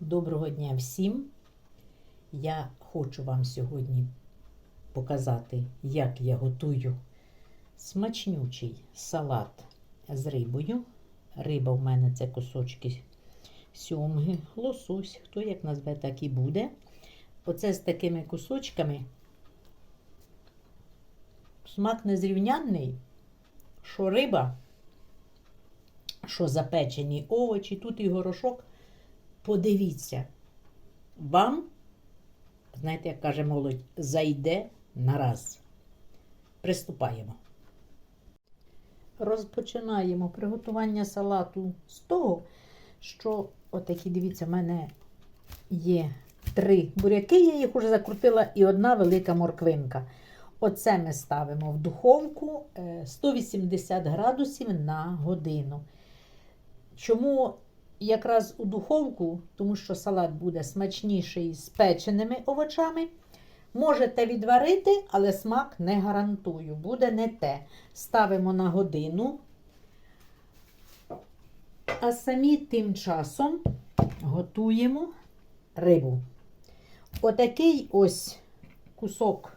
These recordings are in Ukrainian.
Доброго дня всім! Я хочу вам сьогодні показати, як я готую смачнючий салат з рибою. Риба в мене це кусочки сьомги, лосось, хто як назве, так і буде. Оце з такими кусочками. Смак незрівнянний, що риба, що запечені овочі, тут і горошок. Подивіться, вам, знаєте, як каже молодь, зайде на раз. Приступаємо. Розпочинаємо приготування салату з того, що, отакі, дивіться, в мене є три буряки, я їх вже закрутила, і одна велика морквинка. Оце ми ставимо в духовку е, 180 градусів на годину. Чому якраз у духовку, тому що салат буде смачніший з печеними овочами. Можете відварити, але смак не гарантую, буде не те. Ставимо на годину. А самі тим часом готуємо рибу. Отакий ось кусок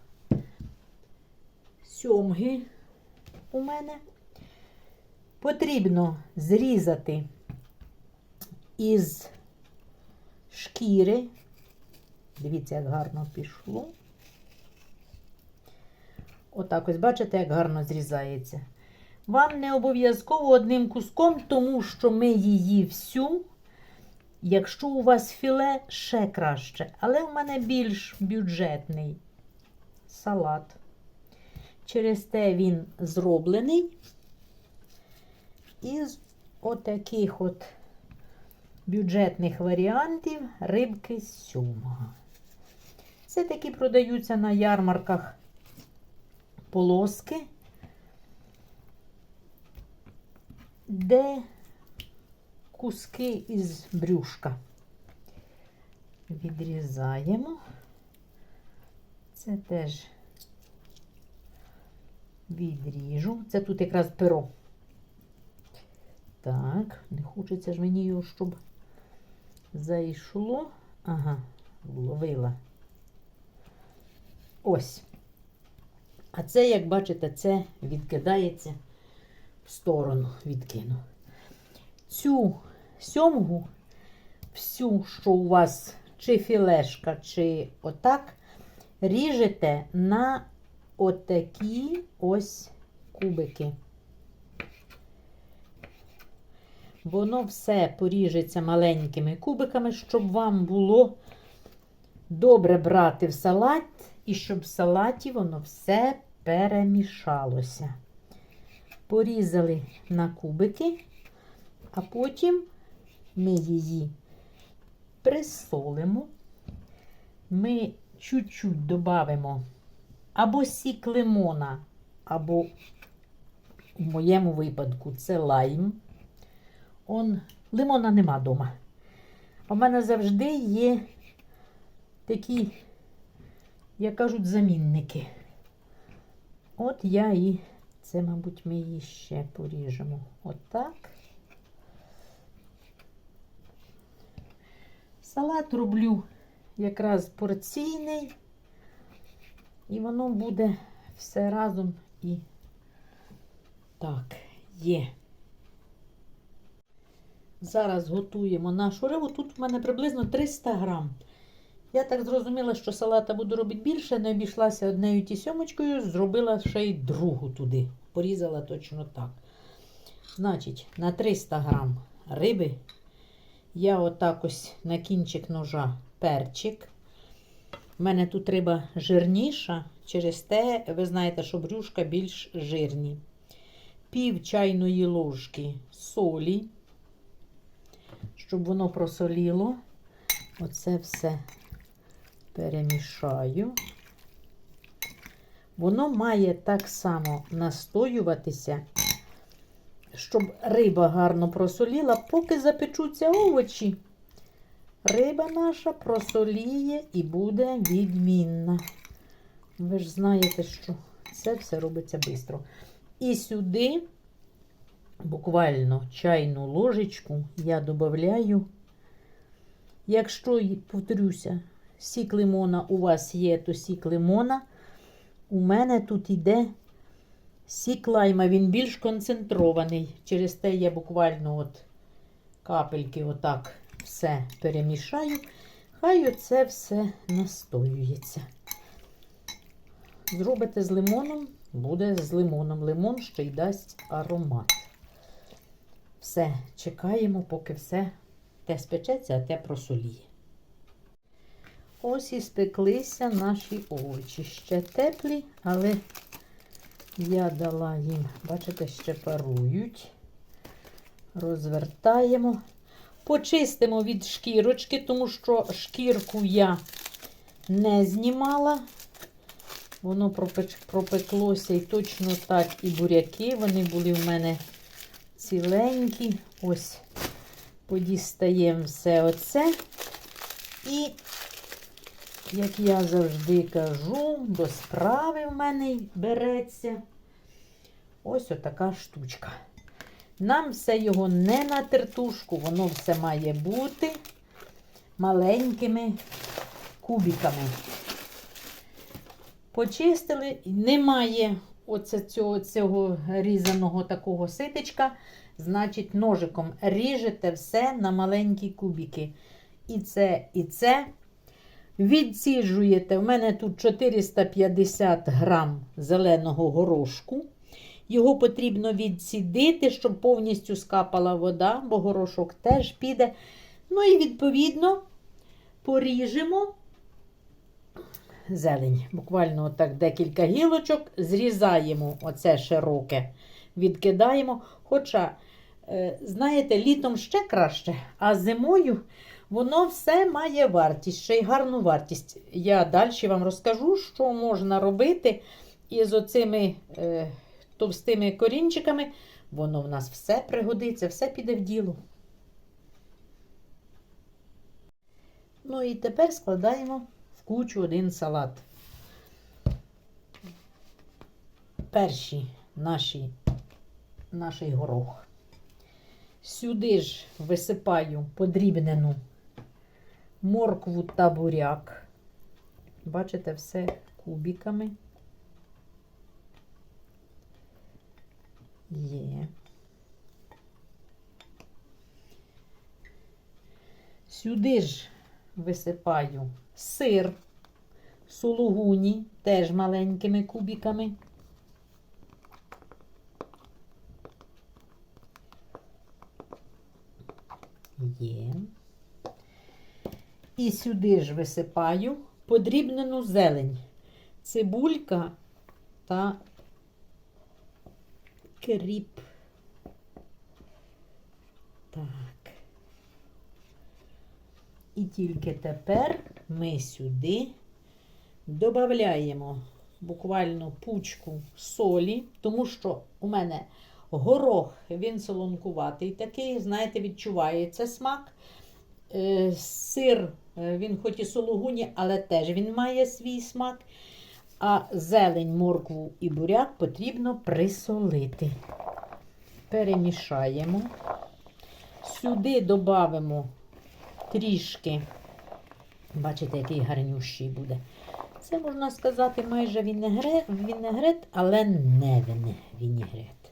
сьомги у мене. Потрібно зрізати із шкіри. Дивіться, як гарно пішло. Отак ось, бачите, як гарно зрізається. Вам не обов'язково одним куском, тому що ми її всю, якщо у вас філе, ще краще. Але в мене більш бюджетний салат. Через те він зроблений із отаких от бюджетних варіантів рибки сьомга. Це такі продаються на ярмарках полоски, де куски із брюшка. Відрізаємо. Це теж відріжу. Це тут якраз перо. Так, не хочеться ж мені його, щоб зайшло. Ага, вловила. Ось. А це, як бачите, це відкидається в сторону, відкину. Цю сьомгу, всю, що у вас, чи філешка, чи отак, ріжете на отакі ось кубики. Воно все поріжеться маленькими кубиками, щоб вам було добре брати в салат, і щоб в салаті воно все перемішалося. Порізали на кубики, а потім ми її присолимо. Ми чуть-чуть додамо або сік лимона, або в моєму випадку це лайм. Он, лимона нема вдома. В мене завжди є такі, як кажуть, замінники. От я і це, мабуть, ми її ще поріжемо. Отак. Салат роблю якраз порційний, і воно буде все разом і так, є. Зараз готуємо нашу рибу. Тут в мене приблизно 300 грам. Я так зрозуміла, що салата буду робити більше, не обійшлася однею ті сьомочкою, зробила ще й другу туди. Порізала точно так. Значить, на 300 грам риби я отак ось на кінчик ножа перчик. У мене тут риба жирніша, через те, ви знаєте, що брюшка більш жирні. Пів чайної ложки солі щоб воно просоліло. Оце все перемішаю. Воно має так само настоюватися, щоб риба гарно просоліла, поки запечуться овочі. Риба наша просоліє і буде відмінна. Ви ж знаєте, що це все робиться швидко. І сюди буквально чайну ложечку я додаю Якщо, повторюся, сік лимона у вас є, то сік лимона. У мене тут йде сік лайма, він більш концентрований. Через те я буквально от капельки отак все перемішаю. Хай оце все настоюється. Зробите з лимоном, буде з лимоном. Лимон ще й дасть аромат. Все, чекаємо, поки все те спечеться, а те просоліє. Ось і спеклися наші овочі. Ще теплі, але я дала їм, бачите, ще парують. Розвертаємо. Почистимо від шкірочки, тому що шкірку я не знімала. Воно пропеклося і точно так і буряки. Вони були в мене ціленькі. Ось подістаємо все оце. І, як я завжди кажу, до справи в мене береться ось отака штучка. Нам все його не на тертушку, воно все має бути маленькими кубиками. Почистили, немає оце цього, цього різаного такого ситечка, значить, ножиком ріжете все на маленькі кубики. І це, і це. Відсіджуєте. В мене тут 450 грам зеленого горошку. Його потрібно відсідити, щоб повністю скапала вода, бо горошок теж піде. Ну і відповідно поріжемо зелень. Буквально отак декілька гілочок, зрізаємо оце широке, відкидаємо. Хоча, е, знаєте, літом ще краще, а зимою воно все має вартість, ще й гарну вартість. Я далі вам розкажу, що можна робити із оцими е, товстими корінчиками. Воно в нас все пригодиться, все піде в діло. Ну і тепер складаємо кучу один салат. Перші наші, наш горох. Сюди ж висипаю подрібнену моркву та буряк. Бачите, все кубиками. Є. Сюди ж висипаю сир сулугуні, теж маленькими кубиками. Є. І сюди ж висипаю подрібнену зелень, цибулька та кріп. Так. І тільки тепер ми сюди додаємо буквально пучку солі, тому що у мене горох, він солонкуватий такий, знаєте, відчувається смак. Е, Сир, е, він хоч і сологуні, але теж він має свій смак. А зелень, моркву і буряк потрібно присолити. Перемішаємо. Сюди додамо трішки, бачите, який гарнющий буде. Це, можна сказати, майже вінегрет, але не вінегрет.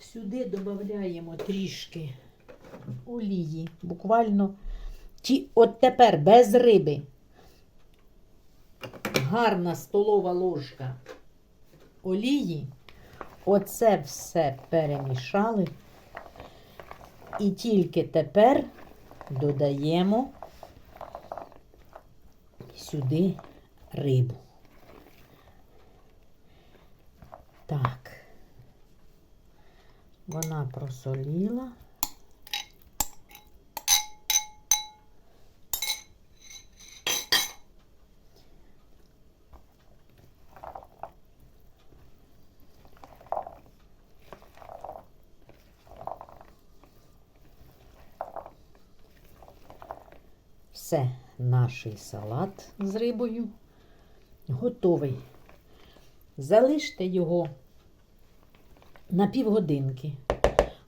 Сюди додаємо трішки олії, буквально ті, от тепер без риби. Гарна столова ложка олії. Оце все перемішали. І тільки тепер додаємо сюди рибу. Так. Вона просоліла. Все, наш салат з рибою готовий. Залиште його на півгодинки.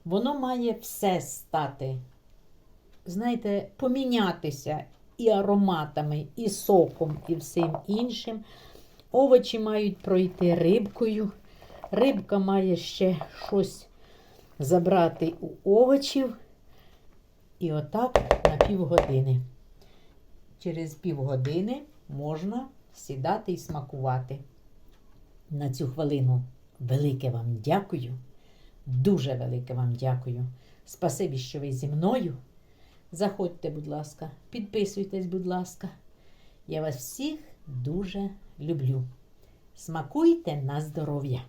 Воно має все стати знаєте, помінятися і ароматами, і соком, і всім іншим. Овочі мають пройти рибкою. Рибка має ще щось забрати у овочів. І отак на півгодини. Через півгодини можна сідати і смакувати. На цю хвилину велике вам дякую. Дуже велике вам дякую. Спасибі, що ви зі мною. Заходьте, будь ласка, підписуйтесь, будь ласка. Я вас всіх дуже люблю. Смакуйте на здоров'я!